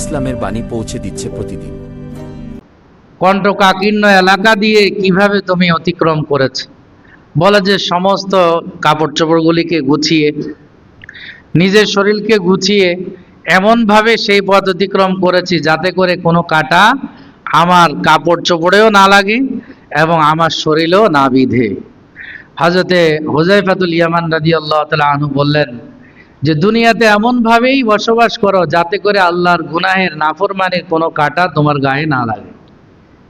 ইসলামের বাণী পৌঁছে দিচ্ছে প্রতিদিন। কণ্ঠকাকীর্ণ এলাকা দিয়ে কীভাবে তুমি অতিক্রম করেছ? বলে যে সমস্ত কাপড় চোপড়গুলিকে গুছিয়ে, নিজের শরীরকে গুছিয়ে এমনভাবে সেই পথ অতিক্রম করেছি যাতে করে কোনো কাটা আমার কাপড় চোপড়েও না লাগে এবং আমার শরীরেও না বিধে। হজরতে হুজাইফাতুল ইয়ামান রাজি আল্লাহ তালা আনু বললেন যে দুনিয়াতে এমনভাবেই বসবাস করো যাতে করে আল্লাহর গুনাহের নাফরমানের কোনো কাটা তোমার গায়ে না লাগে।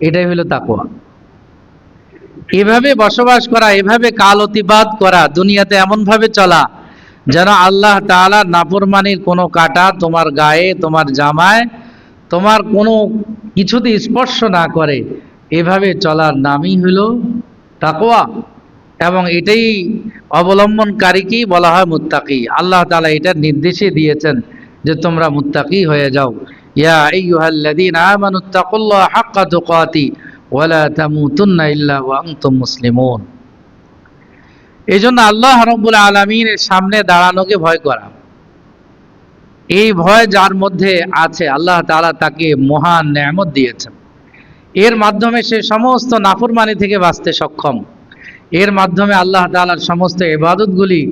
এটাই হলো তাকোয়া এভাবে বসবাস করা, এভাবে কাল অতিবাদ করা, দুনিয়াতে এমনভাবে চলা, যেন আল্লাহ তাআলার নাফরমানির কোনো কাটা তোমার গায়ে, তোমার জামায়, তোমার কোনো কিছুতে স্পর্শ না করে, এভাবে চলার নামই হলো তাকোয়া এবং এটাই অবলম্বনকারীকেই বলা হয় মুত্তাকি। আল্লাহ তালা এটার নির্দেশে দিয়েছেন যে তোমরা মুত্তাকি হয়ে যাও। ইয়া আইয়ুহাল্লাযীনা আমানুত্তাকুল্লাহ হাক্কা মুসলিমুন। এই জন্য আল্লাহ রব্বুল আলমিনের সামনে দাঁড়ানোকে ভয় করা। এই ভয় যার মধ্যে আছে, আল্লাহ তাআলা তাকে মহান নেয়ামত দিয়েছেন। এর মাধ্যমে সে সমস্ত নাফরমানি থেকে বাঁচতে সক্ষম। এর মাধ্যমে আল্লাহ তাআলার সমস্ত ইবাদতগুলি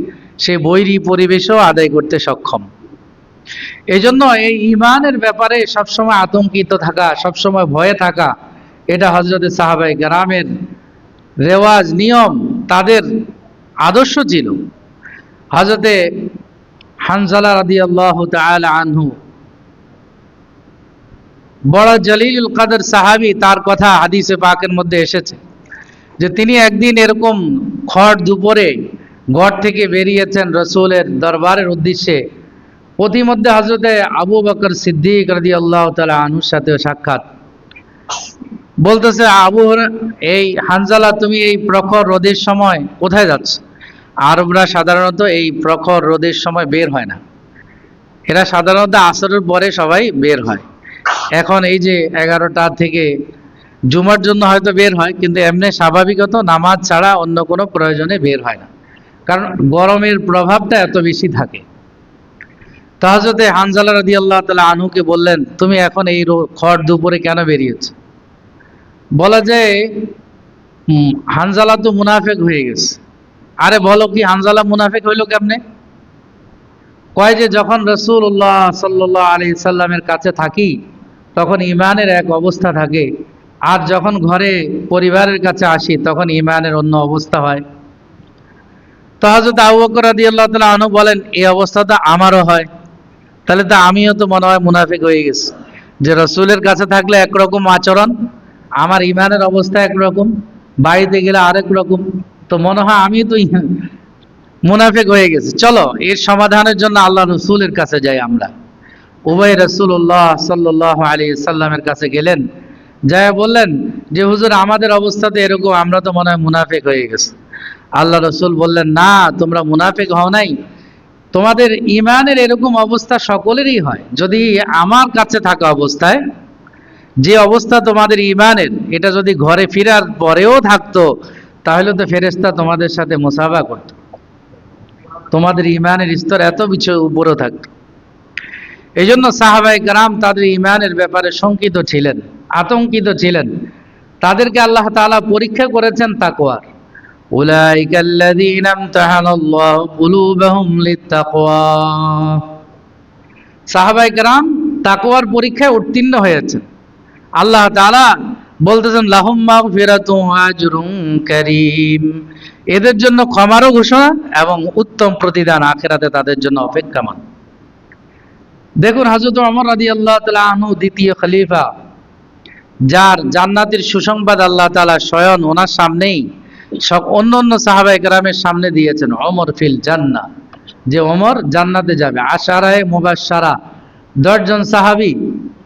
সে বৈরী পরিবেশেও আদায় করতে সক্ষম। এই জন্য এই ইমানের ব্যাপারে সবসময় আতঙ্কিত থাকা, সবসময় ভয়ে থাকা, এটা হজরত সাহাবাই গ্রামের রেওয়াজ, নিয়ম, তাদের আদর্শ ছিল। হজরতে হানজালা রাদি আল্লাহ আনহু, বড় জলিল কাদের সাহাবি তার কথা হাদিসে পাকের মধ্যে এসেছে। যে তিনি একদিন এরকম খড় দুপুরে ঘর থেকে বেরিয়েছেন রসুলের দরবারের উদ্দেশ্যে। প্রতিমধ্যে হজরতে আবু বকর সিদ্দিক রাদি আল্লাহ তালা আনুর সাথে সাক্ষাৎ। বলতেছে, আবু এই হানজালা, তুমি এই প্রখর রোদের সময় কোথায় যাচ্ছ? আরবরা সাধারণত এই প্রখর রোদের সময় বের হয় না। এরা সাধারণত আসরের পরে সবাই বের হয়। এখন এই যে এগারোটা থেকে জুমার জন্য হয়তো বের হয়, কিন্তু এমনি স্বাভাবিকত নামাজ ছাড়া অন্য কোনো প্রয়োজনে বের হয় না। কারণ গরমের প্রভাবটা এত বেশি থাকে। তাহজতে হানজালা রাদি আল্লাহ তালা আনুকে বললেন, তুমি এখন এই খড় দুপুরে কেন বেরিয়েছ? বলা যায় হানজালা তো মুনাফেক হয়ে গেছে। আরে বলো কি, হানজালা মুনাফেক হইল কেমনে? কয় যে, যখন রসুল্লাহ সাল্লাহ আলি সাল্লামের কাছে থাকি, তখন ইমানের এক অবস্থা থাকে আর যখন ঘরে পরিবারের কাছে আসি, তখন ইমানের অন্য অবস্থা হয়। তো হজরত আবু বকর রাদিয়াল্লাহু তাআলা আনু বলেন, এই অবস্থাটা আমারও হয়। তাহলে তো আমিও তো মনে হয় মুনাফিক হয়ে গেছি। যে রসুলের কাছে থাকলে একরকম আচরণ, আমার ইমানের অবস্থা একরকম, বাড়িতে গেলে আরেক রকম, তো মনে হয় আমি তো মুনাফিক হয়ে গেছি। চলো, এর সমাধানের জন্য আল্লাহ রসুলের কাছে যাই আমরা। উভয় রসুল্লাহ সাল্লাহ আলী সাল্লামের কাছে গেলেন। যাই বললেন যে, হুজুর, আমাদের অবস্থাতে এরকম, আমরা তো মনে হয় মুনাফিক হয়ে গেছে। আল্লাহ রসুল বললেন, না, তোমরা মুনাফেক হও নাই। তোমাদের ইমানের এরকম অবস্থা সকলেরই হয়। যদি আমার কাছে থাকা অবস্থায়, যে অবস্থা তোমাদের ইমানের এটা যদি ঘরে ফেরার পরেও থাকতো, তাহলে তো ফেরেস্তা তোমাদের সাথে মুসাফা করতো। তোমাদের ইমানের স্তর এত কিছু উপরেও থাকতো। এই জন্য সাহাবাই গ্রাম তাদের ইমানের ব্যাপারে শঙ্কিত ছিলেন। আতঙ্কিত ছিলেন। তাদেরকে আল্লাহ তালা পরীক্ষা করেছেন তাকোয়ার সাহাবাই পরীক্ষায় উত্তীর্ণ হয়েছেন। আল্লাহ বলতেছেন করিম। এদের জন্য ক্ষমারও ঘোষণা এবং উত্তম প্রতিদান আখেরাতে তাদের জন্য অপেক্ষামান দেখুন হাজরত অমর রাজি আল্লাহ তালা দ্বিতীয় খলিফা। যার জান্নাতের সুসংবাদ আল্লাহ তালা স্বয়ং ওনার সামনেই সব অন্য অন্য সাহাবাই গ্রামের সামনে দিয়েছেন অমর ফিল জান্না যে অমর জান্নাতে যাবে। আশারায় মুবাশশারা। দশজন সাহাবী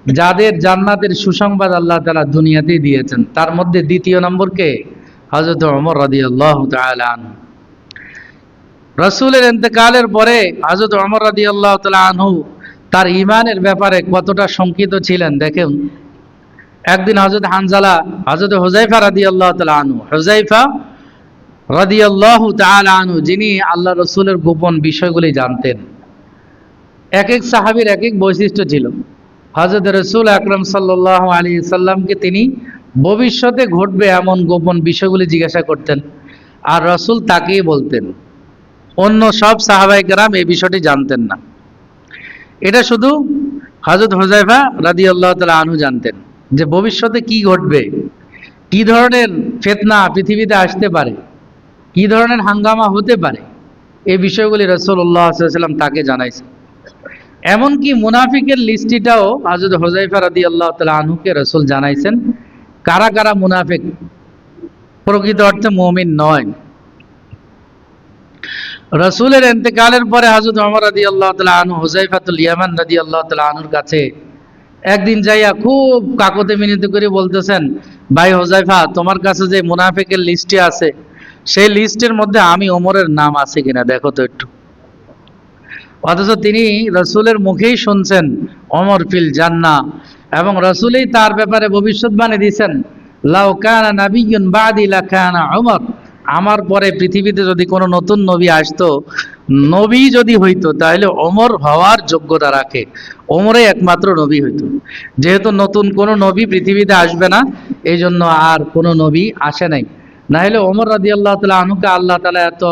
যাদের জান্নাতের সুসংবাদ আল্লাহ তালা দুনিয়াতেই দিয়েছেন। তার মধ্যে দ্বিতীয় নম্বরকে হযরত ওমর রাদিয়াল্লাহু আল্লাহ আনহু। রসুলের ইন্তেকালের পরে হযরত ওমর রাদিয়াল্লাহু তাআলা আনহু তার ইমানের ব্যাপারে কতটা শঙ্কিত ছিলেন দেখুন। একদিন হজরত হানজালা হজরত হুজাইফা রাদি আল্লাহ তালা আনু হুজাইফা রাদি আল্লাহ আনু যিনি আল্লাহ রসুলের গোপন বিষয়গুলি জানতেন। এক এক সাহাবীর এক এক বৈশিষ্ট্য ছিল। হজরত রসুল আকরম সাল্লাহ আলী সাল্লামকে তিনি ভবিষ্যতে ঘটবে এমন গোপন বিষয়গুলি জিজ্ঞাসা করতেন আর রসুল তাকেই বলতেন। অন্য সব সাহাবাই কেরাম এই বিষয়টি জানতেন না। এটা শুধু হজরত হোজাইফা রাদি আল্লাহ তালা আনহু জানতেন। যে ভবিষ্যতে কি ঘটবে? কি ধরনের ফেতনা পৃথিবীতে আসতে পারে? কি ধরনের হাঙ্গামা হতে পারে? এই বিষয়গুলি রসুল্লাহ সাল্লাম তাকে জানাইছে এমনকি মুনাফিকের লিস্টিটাও হজরত হোজাইফা রাদি আল্লাহ তালা আনহুকে রসুল জানাইছেন, কারা কারা মুনাফিক? প্রকৃত অর্থে মমিন নয়। রসুলের এতেকালের পরে হজরত অমর রাদি আল্লাহ তালা আনু হুজাইফাতুল ইয়ামান রাদি আল্লাহ তালা আনুর কাছে একদিন যাইয়া খুব কাকতে মিনতি করে বলতেছেন, ভাই হোজাইফা, তোমার কাছে যে মুনাফিকের লিস্টে আছে, সেই লিস্টের মধ্যে আমি ওমরের নাম আছে কিনা দেখো তো একটু। অথচ তিনি রসুলের মুখেই শুনছেন অমর ফিল জান্না এবং রসুলেই তার ব্যাপারে ভবিষ্যৎবাণী দিয়েছেন লাউ কানা নাবিয়ুন বাদি লা কানা ওমর। আমার পরে পৃথিবীতে যদি কোনো নতুন নবী আসতো নবী যদি হইতো, তাহলে অমর হওয়ার যোগ্যতা রাখে। অমরে একমাত্র নবী হইতো। যেহেতু নতুন কোনো নবী পৃথিবীতে আসবে না এই জন্য আর কোনো নবী আসে নাই। না হলে অমর রাদি আল্লাহ তালা আনুকে আল্লাহ তালা এত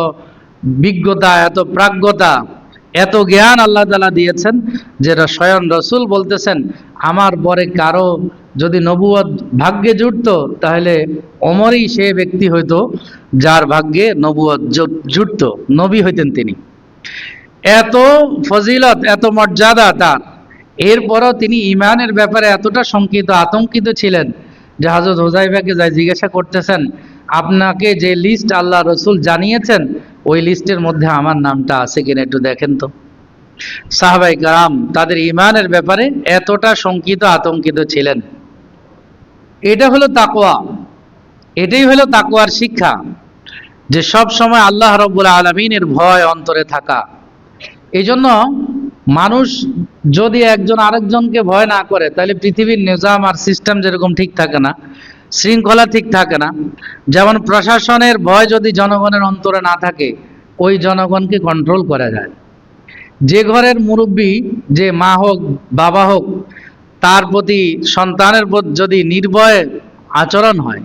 বিজ্ঞতা, এত প্রাজ্ঞতা, এত জ্ঞান আল্লাহ তালা দিয়েছেন যে র- স্বয়ং রসুল বলতেছেন, আমার পরে কারও যদি নবুয়ত ভাগ্যে জুটতো, তাহলে অমরই সে ব্যক্তি হইতো যার ভাগ্যে নবুয়ত জু- জুটতো, নবী হইতেন তিনি। এত ফজিলত, এত মর্যাদা তার। এরপরও তিনি ইমানের ব্যাপারে এতটা শঙ্কিত, আতঙ্কিত ছিলেন যে হাজরত হোজাইফাকে যাই জিজ্ঞাসা করতেছেন, আপনাকে যে লিস্ট আল্লাহ রসুল জানিয়েছেন, ওই লিস্টের মধ্যে আমার নামটা আছে কিনা একটু দেখেন তো। সাহাবাই কারাম তাদের ইমানের ব্যাপারে এতটা শঙ্কিত, আতঙ্কিত ছিলেন। এটা হলো তাকোয়া এটাই হলো তাকোয়ার শিক্ষা, যে সব সময় আল্লাহ রব্বুল আলমিনের ভয় অন্তরে থাকা। এই জন্য মানুষ যদি একজন আরেকজনকে ভয় না করে, তাহলে পৃথিবীর নিজাম আর সিস্টেম যেরকম ঠিক থাকে না, শৃঙ্খলা ঠিক থাকে না, যেমন প্রশাসনের ভয় যদি জনগণের অন্তরে না থাকে, ওই জনগণকে কন্ট্রোল করা যায়। যে ঘরের মুরব্বী, যে মা হোক, বাবা হোক তার প্রতি সন্তানের যদি নির্ভয় আচরণ হয়,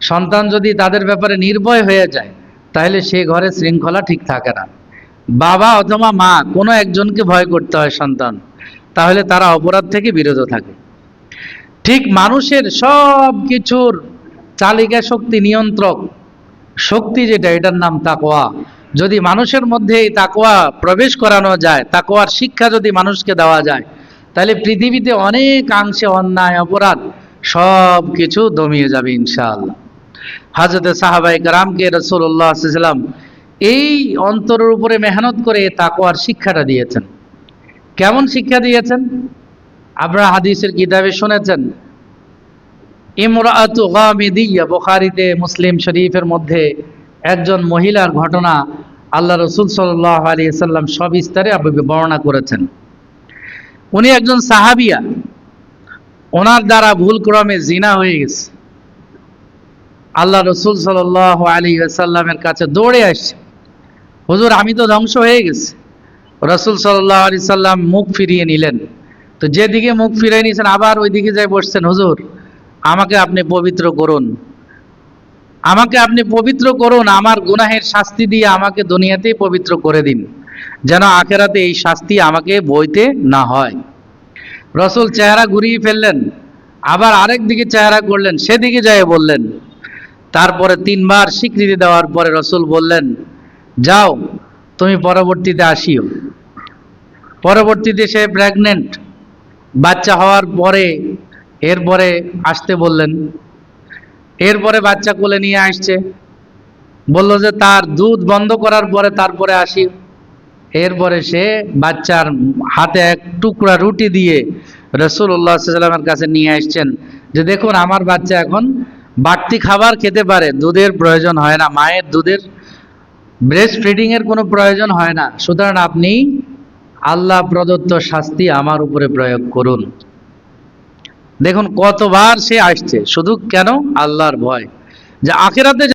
সন্তান যদি তাদের ব্যাপারে নির্ভয় হয়ে যায়, তাহলে সে ঘরে শৃঙ্খলা ঠিক থাকে না। বাবা অথবা মা, কোনো একজনকে ভয় করতে হয় সন্তান, তাহলে তারা অপরাধ থেকে বিরত থাকে। ঠিক মানুষের সব কিছুর চালিকা শক্তি নিয়ন্ত্রক শক্তি যেটা, এটার নাম তাকোয়া যদি মানুষের মধ্যে এই তাকোয়া প্রবেশ করানো যায় তাকোয়ার শিক্ষা যদি মানুষকে দেওয়া যায় তাহলে পৃথিবীতে অনেকাংশে অন্যায়, অপরাধ, সব কিছু দমিয়ে যাবে ইনশাআল্লাহ। হাজরতে সাহাবাই কারামকে রসুল্লাহ সাল্লাম এই অন্তরের উপরে মেহনত করে তাকোয়ার শিক্ষাটা দিয়েছেন। কেমন শিক্ষা দিয়েছেন? আপনারা হাদিসের কিতাবে শুনেছেন ইমরাতু গামিদিয়া, বুখারীতে মুসলিম শরীফের মধ্যে একজন মহিলার ঘটনা আল্লাহ রসুল সাল্লাহ আলী সাল্লাম সবিস্তারে বর্ণনা করেছেন। উনি একজন সাহাবিয়া। ওনার দ্বারা ভুল ক্রমে জিনা হয়ে গেছে। আল্লাহ রসুল সাল্লাহ আলী সাল্লামের কাছে দৌড়ে আসছে। হুজুর, আমি তো ধ্বংস হয়ে গেছি। রসুল সাল্লাহ আলি সাল্লাম মুখ ফিরিয়ে নিলেন। তো যেদিকে মুখ ফিরিয়ে নিয়েছেন, আবার ওইদিকে যাই বসছেন। হুজুর, আমাকে আপনি পবিত্র করুন। আমাকে আপনি পবিত্র করুন। আমার গুনাহের শাস্তি দিয়ে আমাকে দুনিয়াতেই পবিত্র করে দিন। যেন আখেরাতে এই শাস্তি আমাকে বইতে না হয়। রসুল চেহারা ঘুরিয়ে ফেললেন, আবার আরেক দিকে চেহারা করলেন, সেদিকে যায় বললেন। তারপরে তিনবার স্বীকৃতি দেওয়ার পরে রসুল বললেন, যাও, তুমি পরবর্তীতে আসিও। পরবর্তীতে সে প্রেগনেন্ট বাচ্চা হওয়ার পরে, এরপরে আসতে বললেন। এরপরে বাচ্চা কোলে নিয়ে আসছে। বলল যে, তার দুধ বন্ধ করার পরে তারপরে আসি। এরপরে সে বাচ্চার হাতে এক টুকরা রুটি দিয়ে রসুল্লাহ সাল্লামের কাছে নিয়ে আসছেন যে দেখুন, আমার বাচ্চা এখন বাড়তি খাবার খেতে পারে, দুধের প্রয়োজন হয় না, মায়ের দুধের ব্রেস্ট ফিডিং এর কোনো প্রয়োজন হয় না। সুতরাং আপনি আল্লাহ প্রদত্ত শাস্তি আমার উপরে প্রয়োগ করুন। দেখুন, কতবার সে আসছে, শুধু কেন? আল্লাহর ভয়। যে আখেরাতে